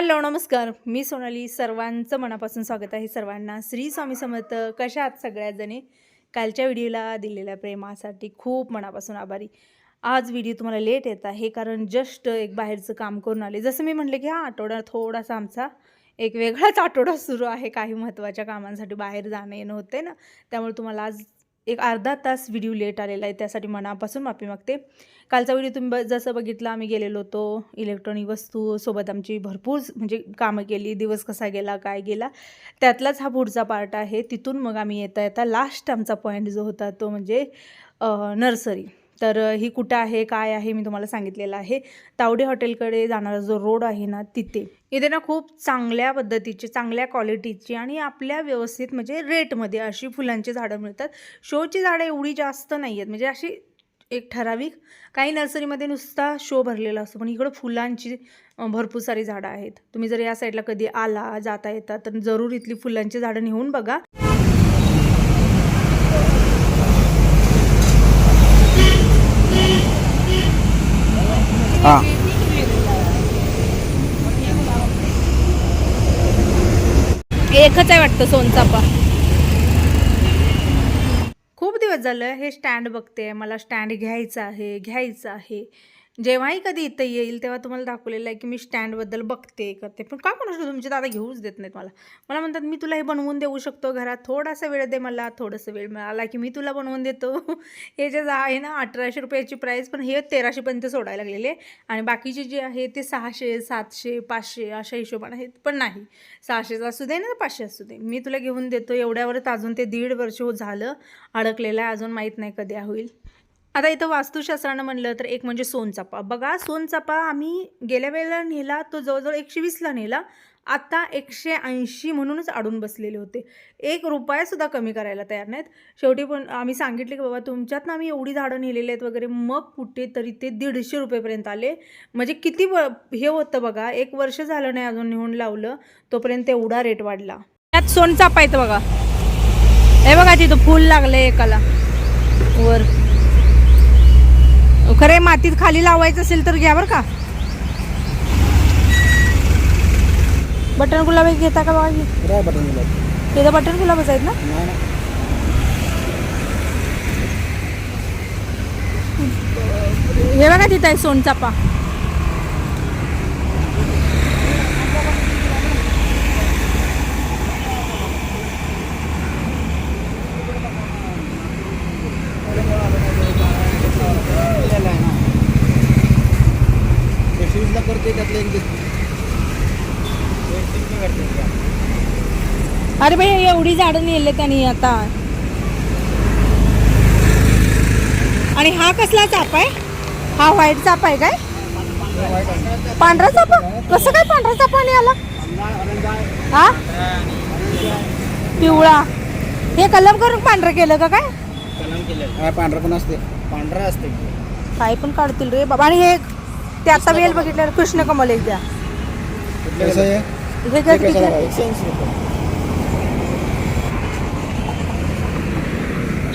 Hello नमस्कार. मी सोनाली. सर्वांचं मनापासून स्वागत आहे. सर्वांना श्री स्वामी समर्थ. कशा आहात सगळ्यात जणी कालच्या व्हिडिओला दिलेल्या प्रेमासाठी खूप मनापासून आभारी. आज व्हिडिओ तुम्हाला लेट येत आहे कारण जस्ट एक बाहेरचं काम करून आले. जसं मी म्हटलं की हा आठवडा थोडासा आमचा एक वेगळाच आठवडा सुरू आहे. काही महत्त्वाच्या कामांसाठी बाहेर जाणं येणं होते ना. त्यामुळे तुम्हाला आज एक अर्धा तास व्हिडिओ लेट आलेला आहे त्यासाठी मनापासून माफी मागते. कालचा व्हिडिओ तुम्ही ब जसं बघितला आम्ही गेलेलो होतो इलेक्ट्रॉनिक वस्तू सोबत आमची भरपूर म्हणजे कामं केली दिवस कसा गेला काय गेला. त्यातलाच हा पुढचा पार्ट आहे तिथून मग आम्ही येता येता लास्ट आमचा पॉईंट जो होता तो म्हणजे नर्सरी तर ही कुठं आहे काय आहे मी तुम्हाला सांगितलेलं आहे. तावडे हॉटेलकडे जाणारा जो रोड आहे ना तिथे. इथे ना खूप चांगल्या पद्धतीची चांगल्या क्वालिटीची आणि आपल्या व्यवस्थित म्हणजे रेटमध्ये अशी फुलांची झाडं मिळतात. शोची झाडं एवढी जास्त नाही आहेत म्हणजे अशी एक ठराविक काही नर्सरीमध्ये नुसता शो भरलेला असतो पण इकडं फुलांची भरपूर सारी झाडं आहेत. तुम्ही जर या साईडला कधी आला जाता येतात तर जरूर इथली फुलांची झाडं नेऊन बघा. हां. एकच आहे वाटतं सोनचापा खूप दिवस झालं हे स्टँड बघते मला स्टँड घ्यायचं आहे घ्यायचं आहे. जेव्हाही कधी इथं येईल तेव्हा तुम्हाला दाखवलेलं आहे की मी स्टँडबद्दल बघते करते. पण काय म्हणू शकतो तुमचे दादा घेऊच देत नाहीत मला. मला म्हणतात मी तुला हे बनवून देऊ शकतो घरात. थोडासा वेळ दे मला थोडंसं वेळ मिळाला की मी तुला बनवून देतो. हे जे आहे ना अठराशे रुपयाची प्राईस पण हे तेराशेपर्यंत सोडायला लागलेले आणि बाकीचे जे आहे ते सहाशे सातशे पाचशे अशा हिशोबाने आहेत पण नाही. सहाशेचं असू दे ना पाचशे असू दे. मी तुला घेऊन देतो. एवढ्यावरच अजून ते दीड वर्ष झालं अडकलेलं आहे. अजून माहीत नाही कधी होईल. आता इथं वास्तुशास्त्रानं म्हणलं तर एक म्हणजे सोनचापा. बघा सोनचापा आम्ही गेल्या वेळेला नेला तो जवळजवळ एकशे वीसला नेला. आता एकशे ऐंशी म्हणूनच अडून बसलेले होते. एक रुपयासुद्धा कमी करायला तयार नाहीत. शेवटी पण आम्ही सांगितले की बाबा तुमच्यातनं आम्ही एवढी झाडं नेलेली आहेत वगैरे. मग कुठेतरी ते दीडशे रुपयेपर्यंत आले. म्हणजे किती व हे होतं बघा एक वर्ष झालं नाही अजून नेऊन लावलं तोपर्यंत एवढा रेट वाढला. त्यात सोनचापा येतं बघा. हे बघा तिथं फूल लागलं एकाला. वर. खरे मातीत खाली लावायचं असेल तर घ्या बरं का. बटन गुलाब घेता का बघा बटन गुलाब तिथं बटन गुलाबच आहेत ना? हे बघा तिथं आहे सोनचापा लिहिलेलं आहे ना एकशे वीसला करते त्यातलं एक का? अरे भाई एवढी झाडं नेले त्यांनी आता. आणि हा कसला चाप आहे? हा व्हाईट चाप आहे काय? पांढरा चापा? कसं काय पांढरा चापा नाही आला हा? पिवळा. हे कलम करून पांढरं केलं का काय? कलम केलेलं. हा पांढरा पण असते पांढरा असते काय पण काढतील रे बाबा. आणि हे ते आता वेल बघितलं कृष्ण कमल एक द्या. कसं आहे? हे काय किती? एकशे ऐंशी रुपये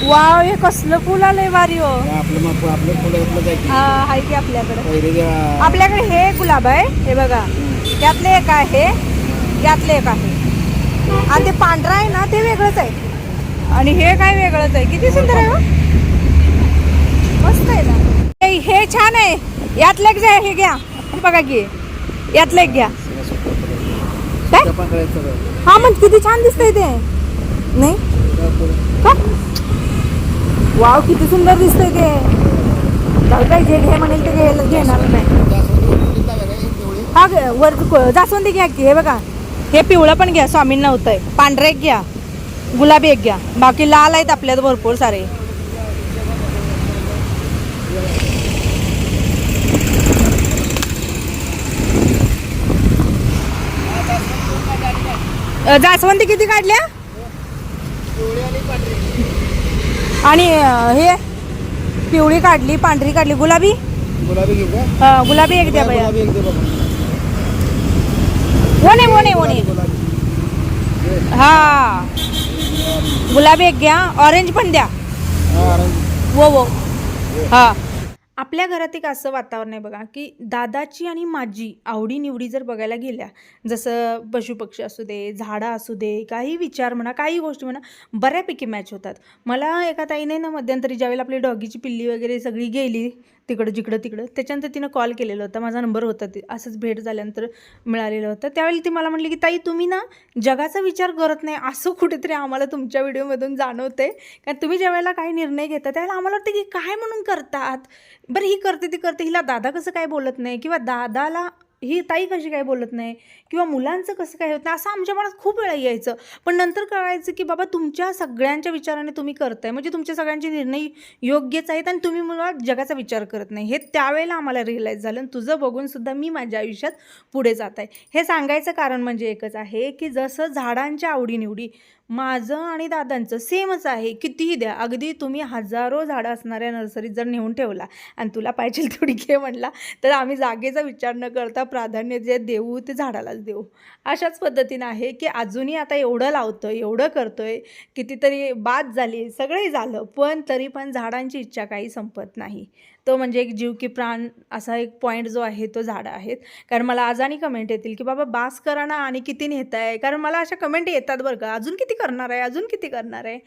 वाव हे कसलं फुल आलंय भारी हो. हे आपलं मग आपलं फुलं घेतलं जायची हा आहे की आपल्याकडे. पहिले जे- आपल्याकडे हे गुलाब आहे हे बघा. त्यातले एक आहे त्यातले एक आहे. आणि ते पांढरा आहे ना ते वेगळंच आहे. आणि हे काय वेगळंच आहे? किती सुंदर आहे हो. मस्त आहे ना. हे- हे छान आहे. यातलं एक हे घ्या. बघा की. यातलं एक घ्या. काय? हा मग किती छान दिसतंय ते. नाही? का? वाव किती सुंदर दिसतंय ते. जाऊ काय जे घे म्हणेल ते घ्यायला घेणार नाही. हा वर जास्वंदी घ्या की हे बघा. हे पिवळं पण घ्या स्वामींना होतंय. पांढरे एक घ्या. गुलाबी एक घ्या. बाकी लाल आहेत आपल्यात भरपूर सारे. अ, जास्वंदी किती काढल्या? आणि अ, हे? पिवळी काढली पांढरी काढली. गुलाबी? गुलाबी घेऊ का? अ, गुलाबी एक द्या भैया गुलाबी एक दे ओणे ओणे ओणे गुलाबी हा. गुलाबी एक घ्या. ऑरेंज पण द्या. हा ऑरेंज. वो वो. हा. आपल्या घरात एक असं वातावरण आहे बघा की दादाची आणि माझी आवडीनिवडी जर बघायला गेल्या जसं पशुपक्षी असू दे झाडं असू दे काही विचार म्हणा काही गोष्टी म्हणा बऱ्यापैकी मॅच होतात. मला एका ताईने ना मध्यंतरी ज्यावेळेला आपली डॉगीची पिल्ली वगैरे सगळी गेली तिकडं जिकडं तिकडं. त्याच्यानंतर तिनं कॉल केलेला होता. माझा नंबर होता ते. असंच भेट झाल्यानंतर मिळालेलं होतं. त्यावेळी ती मला म्हटली की ताई तुम्ही ना जगाचा विचार करत नाही. असं कुठेतरी आम्हाला तुमच्या व्हिडिओमधून जाणवते कारण तुम्ही ज्या वेळेला काही निर्णय घेता त्यावेळेला आम्हाला वाटतं की काय म्हणून करतात? बरं ही करते ती करते. हिला दादा कसं काय बोलत नाही? किंवा दादाला ही ताई कशी काय बोलत नाही? किंवा मुलांचं कसं काय होत नाही? असं आमच्या मनात खूप वेळा यायचं. पण नंतर कळायचं की बाबा तुमच्या सगळ्यांच्या विचाराने तुम्ही करताय. म्हणजे तुमच्या सगळ्यांचे निर्णय योग्यच आहेत आणि तुम्ही मुळात जगाचा विचार करत नाही. हे त्यावेळेला आम्हाला रिअलाईज झालं आणि तुझं बघून सुद्धा मी माझ्या आयुष्यात पुढे जात आहे. हे सांगायचं कारण म्हणजे एकच आहे की जसं झाडांच्या आवडीनिवडी माझं आणि दादांचं सेमच आहे. कितीही द्या अगदी तुम्ही हजारो झाडं असणाऱ्या नर्सरीत जर नेऊन ठेवला आणि तुला पाहिजे तेवढी घे म्हणला तर आम्ही जागेचा विचार न करता प्राधान्य जे देऊ ते झाडालाच देऊ. अशाच पद्धतीनं आहे की अजूनही आता एवढं लावतो आहे एवढं करतो आहे कितीतरी बाद झाली सगळे झालं पण तरी पण झाडांची इच्छा काही संपत नाही. तो म्हणजे एक जीव की प्राण असा एक पॉईंट जो आहे तो झाडं आहेत. कारण मला आज आणि कमेंट येतील की बाबा बास करा ना आणि किती नेत आहे कारण मला अशा कमेंट येतात बरं का. अजून किती करणार आहे? अजून किती करणार आहे?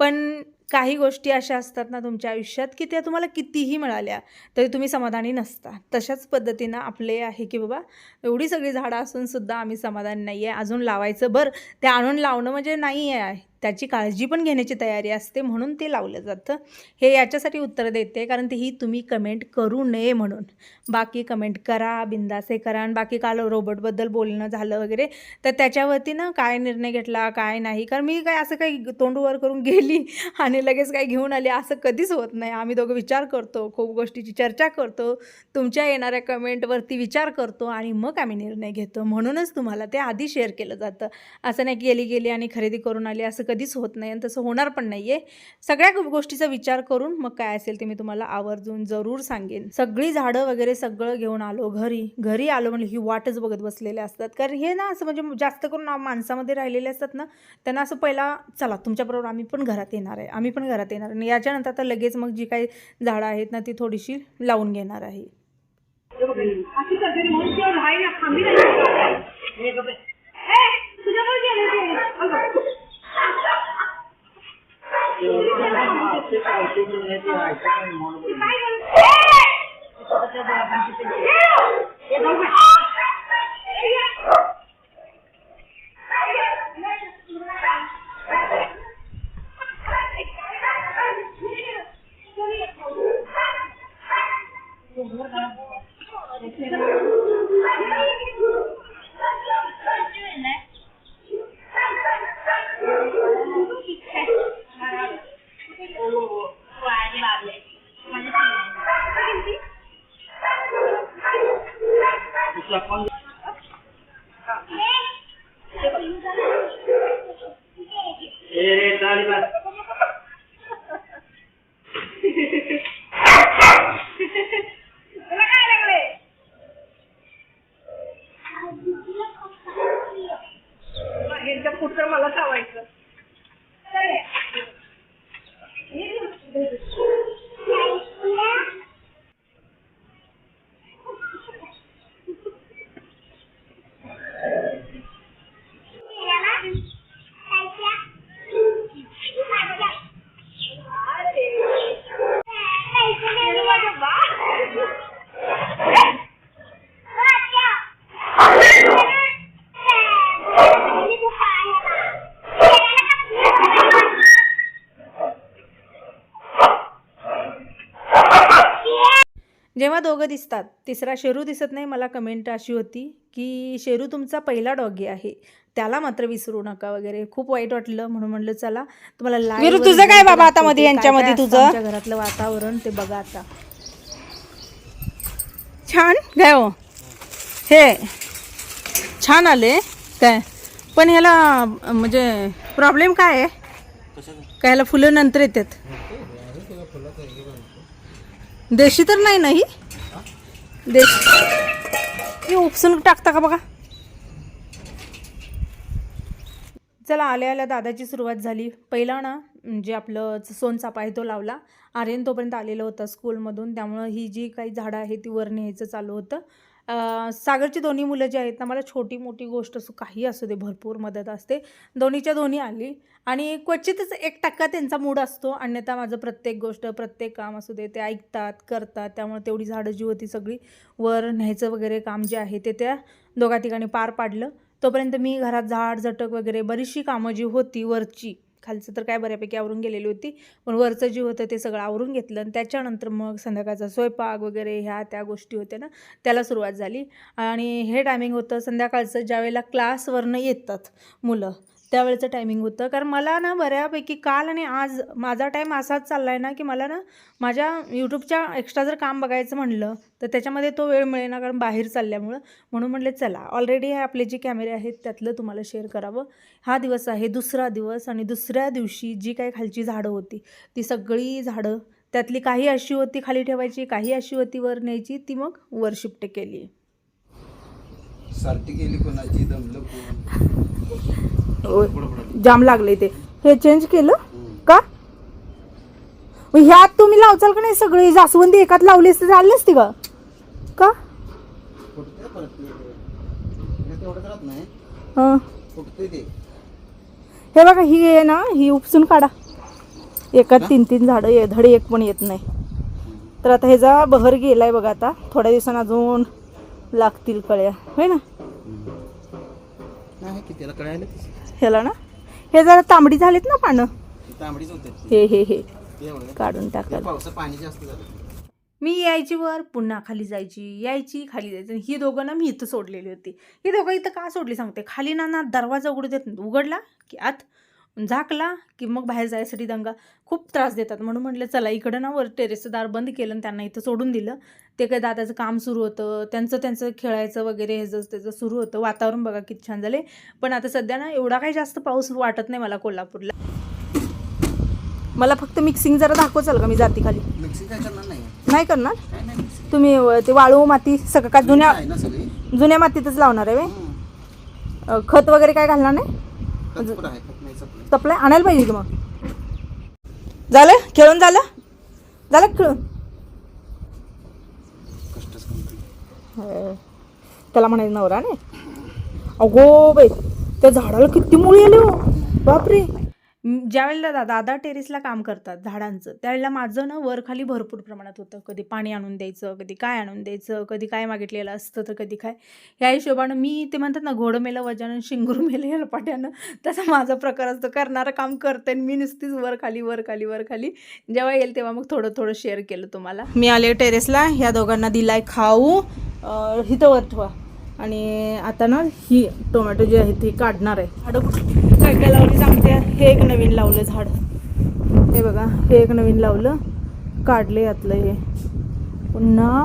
पण काही गोष्टी अशा असतात ना तुमच्या आयुष्यात की त्या तुम्हाला कितीही मिळाल्या तरी तुम्ही समाधानी नसता. तशाच पद्धतीनं आपले आहे की बाबा एवढी सगळी झाडं असून सुद्धा आम्ही समाधानी नाही आहे अजून लावायचं बरं ते आणून लावणं म्हणजे नाही आहे त्याची काळजी पण घेण्याची तयारी असते म्हणून ते लावलं जातं. हे याच्यासाठी उत्तर देते कारण ती ही तुम्ही कमेंट करू नये म्हणून. बाकी कमेंट करा बिंदासे करा आणि बाकी काल रोबोटबद्दल बोलणं झालं वगैरे तर त्याच्यावरती ना काय निर्णय घेतला काय नाही कारण मी काय असं काही तोंडवर करून गेली आणि आणि लगेच काय घेऊन आले असं कधीच होत नाही. आम्ही दोघं विचार करतो खूप गोष्टीची चर्चा करतो तुमच्या येणाऱ्या कमेंटवरती विचार करतो आणि मग आम्ही निर्णय घेतो. म्हणूनच तुम्हाला ते आधी शेअर केलं जातं. असं नाही की गेली गेली आणि खरेदी करून आली असं कधीच होत नाही आणि तसं होणार पण नाही आहे सगळ्या गोष्टीचा विचार करून मग काय असेल ते मी तुम्हाला आवर्जून जरूर सांगेन. सगळी झाडं वगैरे सगळं घेऊन आलो घरी. घरी आलो म्हणजे ही वाटच बघत बसलेले असतात. कारण हे ना असं म्हणजे जास्त करून माणसामध्ये राहिलेले असतात ना त्यांना असं पहिला चला तुमच्याबरोबर आम्ही पण घरात येणार आहे. आम्ही पण घरात येणार. आणि याच्यानंतर आता लगेच मग जी काही झाडं आहेत ना ती थोडीशी लावून घेणार आहे. अशी करते म्हणून तेव्हा राहायला थांबी नाही तुझ्यावर गेले ते अगं. काय तुला काय लागले यांच्या पुढचं मला चावायचं जेव्हा दोघं दिसतात. तिसरा शेरू दिसत नाही मला कमेंट अशी होती की शेरू तुमचा पहिला डॉगी आहे. त्याला मात्र विसरू नका वगैरे. खूप वाईट वाटलं म्हणून म्हणलं चला तुम्हाला वर तुझं काय बाबा आता मध्ये यांच्यामध्ये तुझं? घरातलं वातावरण ते बघा आता. छान. काय हो? हे छान आले. काय? पण ह्याला म्हणजे प्रॉब्लेम काय आहे? काय ह्याला फुलं नंतर येतात? देशी तर नाही ना दे हे उपसून टाकता का बघा? चला आल्या आल्या दादाची सुरुवात झाली. पहिला ना जे आपलं सोनचापा आहे तो लावला. आर्यन तोपर्यंत आलेलं होतं स्कूलमधून त्यामुळं ही जी काही झाडं आहे ती वर न्यायचं चालू होतं. सागरची दोन्ही मुलं जी आहेत ना मला छोटी मोठी गोष्ट असो काही असू दे भरपूर मदत असते. दोन्हीच्या दोन्ही आली आणि क्वचितच एक टक्का त्यांचा मूड असतो. अन्यथा माझं प्रत्येक गोष्ट प्रत्येक काम असू दे ते ऐकतात करतात. त्यामुळे तेवढी झाडं जी होती सगळी. वर न्यायचं वगैरे काम जे आहे ते त्या दोघा ठिकाणी पार पाडलं. तोपर्यंत मी घरात झाड झटक वगैरे बरीचशी कामं जी होती वरची खालचं तर काय बऱ्यापैकी आवरून गेलेली होती पण वरचं जे होतं ते सगळं आवरून घेतलं आणि त्याच्यानंतर मग संध्याकाळचा स्वयंपाक वगैरे ह्या त्या गोष्टी होत्या ना त्याला सुरुवात झाली. आणि हे टायमिंग होतं संध्याकाळचं ज्यावेळेला क्लासवरनं येतात मुलं त्यावेळेचं टायमिंग होतं. कारण मला ना बऱ्यापैकी काल आणि आज माझा टाईम असाच चालला आहे ना की मला ना माझ्या यूट्यूबच्या एक्स्ट्रा जर काम बघायचं म्हणलं तर त्याच्यामध्ये तो वेळ मिळेना कारण बाहेर चालल्यामुळं. म्हणून म्हणले चला ऑलरेडी हे आपले जे कॅमेरे आहेत त्यातलं तुम्हाला शेअर करावं. हा दिवस आहे दुसरा दिवस आणि दुसऱ्या दिवशी जी काही खालची झाडं होती ती सगळी झाडं त्यातली काही अशी होती खाली ठेवायची काही अशी होती वर न्यायची ती मग वर शिफ्ट केली. सारटी केली कोणाची? दमलं जाम लागले ते हे चेंज केलं? का? ह्यात तुम्ही लावचाल का नाही सगळी? जास्वंदी एकात लावली असते चालली असती का? ते. हे. हं. ते हे बघा ही आहे ना ही उपसून काढा. एकात तीन तीन झाडं ये धडे एक पण येत नाही. तर आता ह्याचा बहर गेलाय बघा आता. थोड्या दिवसांनी अजून लागतील कळ्या. होय ना? ह्याला ना? हे जरा तांबडी झालीत ना पानं. तांबडीच होते. हे हे हे. काढून टाकायला. पावसात पाणी जास्त झालं. मी यायची वर पुन्हा खाली जायची यायची खाली जायची. ही दोघं ना मी इथं सोडलेली होती. ही दोघं इथं का सोडली सांगते. खाली ना ना दरवाजा उघडू देत उघडला की आत झाकला की मग बाहेर जायसाठी दंगा. खूप त्रास देतात. म्हणून म्हटलं चला इकडं ना वर टेरेसचं दार बंद केलं आणि त्यांना इथं सोडून दिलं. ते काय दादाचं काम सुरू होतं. त्यांचं त्यांचं खेळायचं वगैरे ह्याचं त्याचं सुरू होतं. वातावरण बघा किती छान झाले पण आता सध्या ना एवढा काही जास्त पाऊस वाटत नाही मला कोल्हापूरला. मला फक्त मिक्सिंग जरा दाखवचाल का मी जाती खाली काय नाही. करणार? काय तुम्ही ते वाळू माती सगळं का जुन्या जुन्या मातीतच लावणार आहे खत वगैरे काय घालणार नाही? सप्लाय आणायला पाहिजे की मग. झालं? खेळून झालं? झालं खेळून? हे, त्याला म्हणायचं नवरा नाही. अगो बाई त्या झाडाला किती मुळी आली हो. बापरे. ज्यावेळेला दा दादा टेरेसला काम करतात झाडांचं त्यावेळेला माझं ना वर खाली भरपूर प्रमाणात होतं. कधी पाणी आणून द्यायचं कधी काय आणून द्यायचं कधी काय मागितलेलं असतं तर कधी काय. ह्या हिशोबानं मी ते म्हणतात ना घोडं मेलं वजानं शिंगरू मेलं हेलपाट्यानं तसा माझा प्रकार असतो. करणारं काम करते आणि मी नुसतीच वर खाली वर खाली वर खाली. जेव्हा येईल तेव्हा मग थोडं थोडं शेअर केलं तुम्हाला. मी आले टेरेसला ह्या दोघांना दिलाय खाऊ. अं, वर ठेवा. आणि आता ना ही टोमॅटो जी आहे ती काढणार आहे. झाडं काय काय लावली सांगते. हे एक नवीन लावलं झाड. हे बघा हे एक नवीन लावलं. काढले यातलं हे. पुन्हा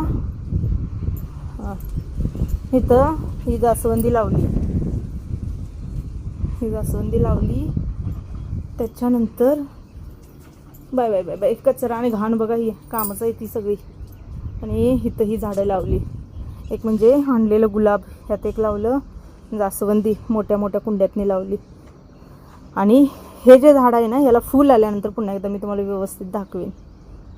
इथं ही जास्वंदी लावली. ही जास्वंदी लावली. त्याच्यानंतर बाय बाय बाय बाय. कचरा आणि घाण बघा ही. कामच आहे ती सगळी. आणि इथं ही झाडं लावली. एक म्हणजे आणलेलं गुलाब ह्यात एक लावलं जास्वंदी मोठ्या मोठ्या कुंड्यातनी लावली. आणि हे जे झाड आहे ना याला फूल आल्यानंतर पुन्हा एकदा मी तुम्हाला व्यवस्थित दाखवेन.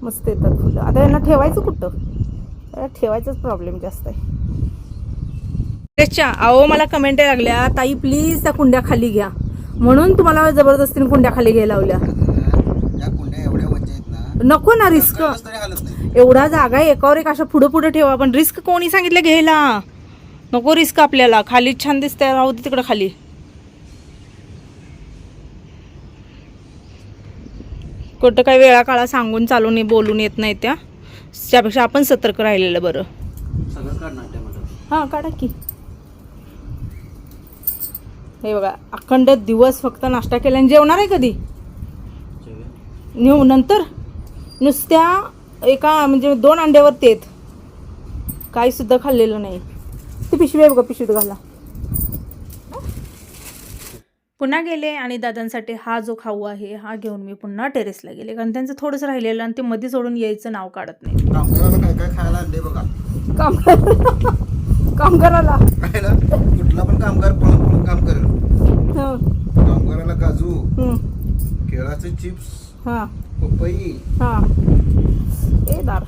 मस्त येतात फुलं. आता यांना ठेवायचं कुठं? ठेवायचाच प्रॉब्लेम जास्त आहे. अच्छा अहो मला कमेंट लागल्या ताई प्लीज त्या कुंड्या खाली घ्या. म्हणून तुम्हाला जबरदस्तीने कुंड्या खाली घ्यायला लावल्या. ना नको ना रिस्क. एवढा जागा आहे एकावर एक अशा पुढं पुढं ठेवा. पण रिस्क कोणी सांगितलं घ्यायला? नको रिस्क आपल्याला. खाली छान दिसतंय. राहू दे तिकडं खाली. कुठं काही वेळा काळा सांगून चालून ये- बोलून येत नाही त्या. त्यापेक्षा आपण सतर्क राहिलेलं बरं. हां काढा की. हे बघा अखंड दिवस फक्त नाश्ता केला आणि जेवणार आहे कधी? नेऊ नंतर? नुसत्या एका म्हणजे दोन अंड्यावर तेत. काही सुद्धा खाल्लेलं नाही. ती पिशवी आहे बघा पिशवीत घाला. पुन्हा गेले आणि दादांसाठी हा जो खाऊ आहे हा घेऊन मी पुन्हा टेरेसला गेले. कारण त्यांचं थोडंसं राहिलेलं आणि ते मध्ये सोडून यायचं नाव काढत नाही. कामगाराला काय काय खायला आणले बघा. काम कामगाराला खायला? कुठला पण कामगार काम करेल. हं, कामगाराला काजू हं. केळाचे चिप्स हां. पपई. हां. ए दार.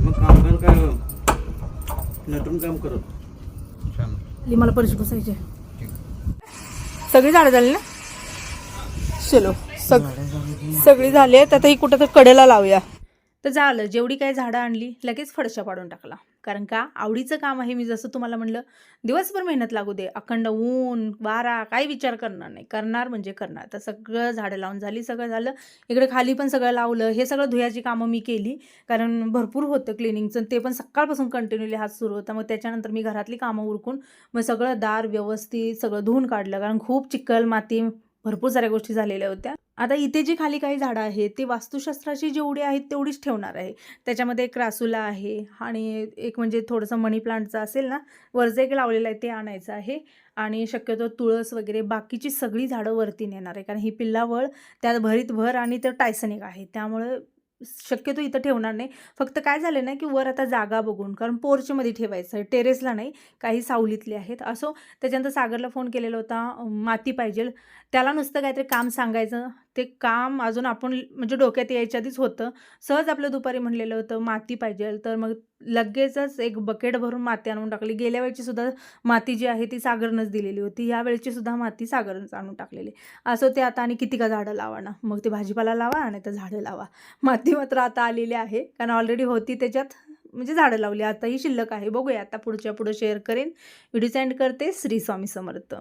मग काम कर काय नटून काम करत. छान. मला परशी पुसायची सगळी झाडं झाली ना? चलो सग सगळी झाली आहेत. आता ही कुठं तर कडेला लावूया. तर झालं जेवढी काही झाडं आणली लगेच फडशा पाडून टाकला. कारण का आवडीचं काम आहे. मी जसं तुम्हाला म्हणलं दिवसभर मेहनत लागू दे. अखंड ऊन वारा काही विचार करणार नाही. करणार म्हणजे करणार. तर सगळं झाडं लावून झाली सगळं झालं. इकडे खाली पण सगळं लावलं. हे सगळं धुयाची कामं मी केली. कारण भरपूर होतं क्लिनिंगचं ते पण सकाळपासून कंटिन्युअली हात सुरू होता. मग त्याच्यानंतर मी घरातली कामं उरकून मग सगळं दार व्यवस्थित सगळं धुवून काढलं. कारण खूप चिखल माती भरपूर साऱ्या गोष्टी झालेल्या होत्या. आता इथे जी खाली काही झाडं आहेत ती वास्तुशास्त्राची जेवढी आहेत तेवढीच ठेवणार आहे. त्याच्यामध्ये एक रासुला आहे आणि एक म्हणजे थोडंसं मनी प्लांटचं असेल ना वरचं एक लावलेलं आहे ते आणायचं आहे. आणि शक्यतो तुळस वगैरे बाकीची सगळी झाडं वरती नेणार आहे. कारण ही पिल्लावळ त्यात भरीत भर आणि ते टायसनिक आहे. त्यामुळं शक्यतो इथं ठेवणार नाही. फक्त काय झालं ना की वर आता जागा बघून कारण पोर्चमध्ये ठेवायचं आहे टेरेसला नाही काही सावलीतले आहेत. असो त्याच्यानंतर सागरला फोन केलेला होता माती पाहिजे. त्याला नुसतं काहीतरी काम सांगायचं. ते काम अजून आपण म्हणजे डोक्यात यायच्या आधीच होतं. सहज आपलं दुपारी म्हणलेलं होतं माती पाहिजे. तर मग लगेचच एक बकेट भरून माती आणून टाकली. गेल्या वेळची सुद्धा माती जी आहे ती सागरनंच दिलेली होती. ह्या वेळची सुद्धा माती सागरनंच आणून टाकलेली. असं ते आता आणि किती का झाडं लावा ना. मग ते भाजीपाला लावा आणि तर झाडं लावा. माती मात्र आता आलेली आहे. कारण ऑलरेडी होती त्याच्यात म्हणजे झाडं लावली. आताही शिल्लक आहे. बघूया आता पुढच्या पुढं शेअर करेन. व्हिडिओ सेंड करते श्री स्वामी समर्थ.